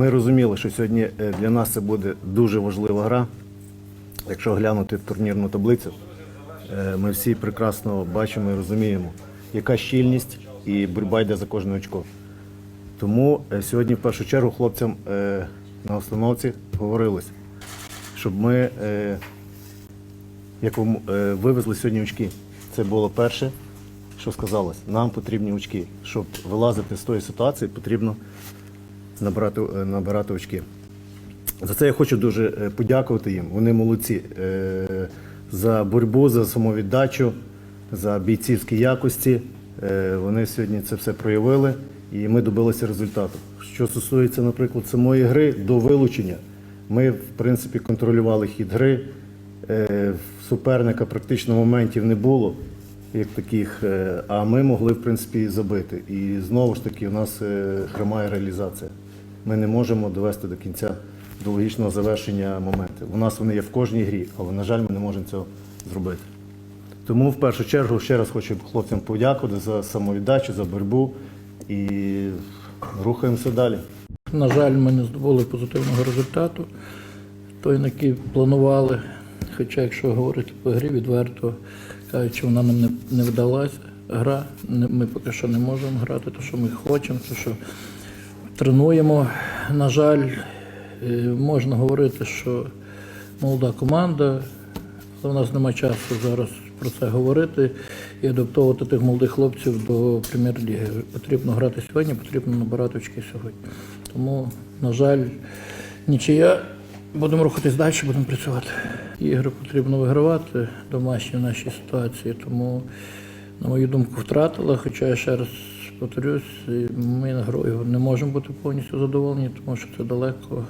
Ми розуміли, що сьогодні е, для нас це буде дуже важлива гра. Якщо глянути турнірну таблицю, е, ми всі прекрасно бачимо і розуміємо, яка щільність і боротьба йде за кожне очко. Тому е, сьогодні в першу чергу хлопцям на установці говорилось, щоб ми як вивезли сьогодні очки. Це було перше, що сказалось. Нам потрібні очки. Щоб вилазити з тої ситуації, потрібно набирати, е, набирати очки. За це я хочу дуже е, подякувати їм. Вони молодці. Е, За боротьбу, за самовіддачу, за бійцівські якості. Вони сьогодні це все проявили і ми добилися результату. Що стосується, наприклад, самої гри до вилучення, ми, в принципі, контролювали хід гри. Суперника практично моментів не було, як таких, а ми могли, в принципі, забити. І знову ж таки, у нас хромає реалізація. Ми не можемо довести до кінця до логічного завершення моменти. У нас вони є в кожній грі, але, на жаль, ми не можемо цього зробити. Тому в першу чергу ще раз хочу хлопцям подякувати за самовіддачу, за боротьбу і рухаємося далі. На жаль, ми не здобули позитивного результату, той, на який планували. Хоча, якщо говорити по грі, відверто кажучи, вона нам не, не вдалася. Гра, ми поки що не можемо грати, те, що ми хочемо, те, що тренуємо. На жаль, е, можна говорити, що молода команда, але в нас немає часу зараз про це говорити і адаптовувати тих молодих хлопців до прем'єр-ліги. Потрібно грати сьогодні, потрібно набирати очки сьогодні. Тому, на жаль, нічия. Будемо рухатись далі, будемо працювати. Ігри потрібно вигравати домашні в нашій ситуації, тому, на мою думку, втратила. Хоча я ще раз повторюсь, ми грою не можемо бути повністю задоволені, тому що це далеко